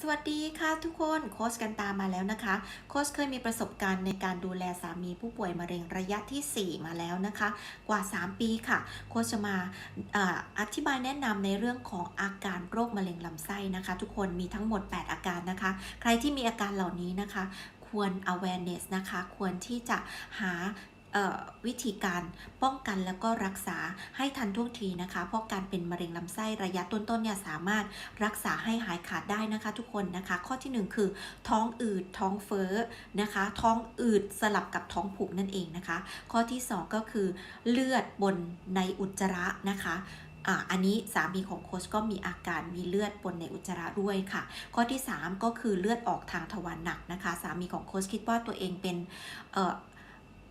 สวัสดีค่ะทุกคนโค้ชกันตามาแล้วนะคะ โค้ชเคยมีประสบการณ์ในการดูแลสามีผู้ป่วยมะเร็งระยะทีสี่4 มาแล้วนะคะ กว่า 3 ปีค่ะ โค้ชจะมาเอ่อธิบายแนะนำในเรื่องของอาการโรคมะเร็งลำไส้นะคะ ทุกคนมีทั้งหมด 8 อาการนะคะ ใครที่มีอาการเหล่านี้นะคะ ควร awareness นะคะ ควรที่จะหา วิธีการป้องกันแล้วก็รักษาให้ทันท่วงทีนะคะ เพราะการเป็นมะเร็งลำไส้ระยะต้นๆเนี่ยสามารถรักษาให้หายขาดได้นะคะ ทุกคนนะคะ ข้อทีหนึ่1 คือ ท้องอืดท้องเฟ้อนะคะ ท้องอืดสลับกับท้องผูกนั่นเองนะคะ ข้อที่ 2 ก็คือเลือดบนในอุจจาระนะคะอ่าอันนี้สามีของโค้ชก็มีอาการมีเลือดปนในอุจจาระด้วยค่ะ ข้อที่ 3 ก็คือเลือดออกทางทวารหนักนะคะ สามีของโค้ชคิดว่าตัวเองเป็น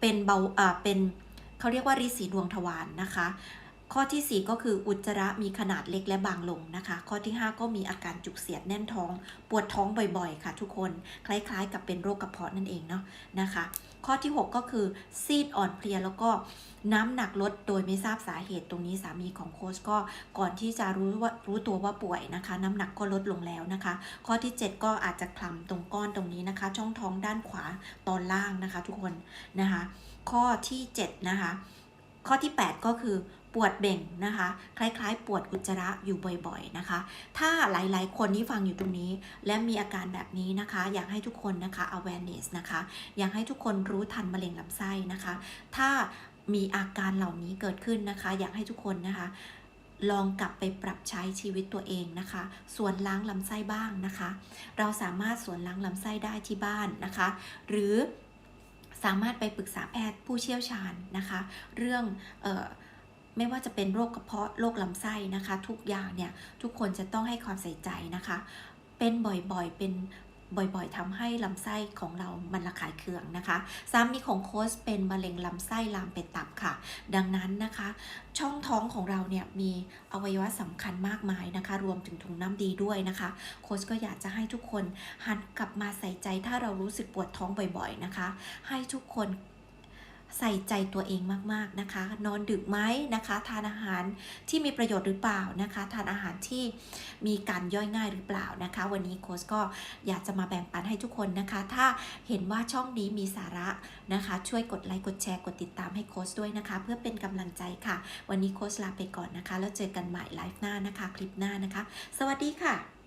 เป็นเบาอ่าเป็นเขาเรียกว่าริสีดวงทวารนะคะ ข้อทีสี่ 4 ก็คืออุจจาระมีขนาดเล็กและบางลงนะคะ ข้อที่ 5 ก็มีอาการจุกเสียดแน่นท้อง ปวดท้องบ่อยๆ ค่ะ ทุกคนคล้ายๆ กับเป็นโรคกระเพาะนั่นเองเนาะนะคะ ข้อที่ 6 ก็คือซีดอ่อนเพลียแล้วก็น้ำหนักลดโดยไม่ทราบสาเหตุตรงนี้สามีของโค้ชก็ก่อนที่จะรู้ว่ารู้ตัวว่าป่วยนะคะ น้ำหนักก็ลดลงแล้วนะคะ ข้อที่ 7 ก็อาจจะคลำตรงก้อนตรงนี้นะคะ ช่องท้องด้านขวาตอนล่างนะคะ ทุกคนนะคะ ข้อที่ 7 นะคะ ข้อที่ 8 ก็คือปวดเบ่งนะคะ คล้ายๆ ปวดอุจจาระอยู่บ่อยๆนะคะ ถ้าหลายๆ คนที่ฟังอยู่ตรงนี้ และมีอาการแบบนี้นะคะ อยากให้ทุกคนนะคะ awareness นะคะ อยากให้ทุกคนรู้ทันมะเร็งลำไส้นะคะ ถ้ามีอาการเหล่านี้เกิดขึ้นนะคะ อยากให้ทุกคนนะคะ ลองกลับไปปรับใช้ชีวิตตัวเองนะคะ ส่วนล้างลำไส้บ้างนะคะ เราสามารถส่วนล้างลำไส้ได้ที่บ้านนะคะ หรือ สามารถไปปรึกษาแพทย์ผู้เชี่ยวชาญนะคะ เรื่องออไม่ว่าจะเป็นโรคกระเพาะโรคลำไส้นะคะ ทุกอย่างเนี่ยทุกคนจะต้องให้ความใส่ใจนะคะ เป็นบ่อยๆ เป็น บ่อยๆทำให้ลำไส้ของเรามันระคายเคืองนะคะสามีของโค้ชเป็นมะเร็งลำไส้ลามเปตับค่ะ ดังนั้นนะคะ ช่องท้องของเราเนี่ยมีอวัยวะสำคัญมากมายนะคะ รวมถึงถุงน้ำดีด้วยนะคะ โค้ชก็อยากจะให้ทุกคนหันกลับมาใส่ใจถ้าเรารู้สึกปวดท้องบ่อยๆนะคะ ให้ทุกคน ใส่ใจตัวเองมากๆนะคะ นอนดึกไหมนะคะ ทานอาหารที่มีประโยชน์หรือเปล่านะคะ ทานอาหารที่มีการย่อยง่ายหรือเปล่านะคะ วันนี้โค้ชก็อยากจะมาแบ่งปันให้ทุกคนนะคะ ถ้าเห็นว่าช่องนี้มีสาระนะคะ ช่วยกดไลค์กดแชร์กดติดตามให้โค้ชด้วยนะคะ เพื่อเป็นกำลังใจค่ะ วันนี้โค้ชลาไปก่อนนะคะ แล้วเจอกันใหม่ไลฟ์หน้านะคะ คลิปหน้านะคะ สวัสดีค่ะ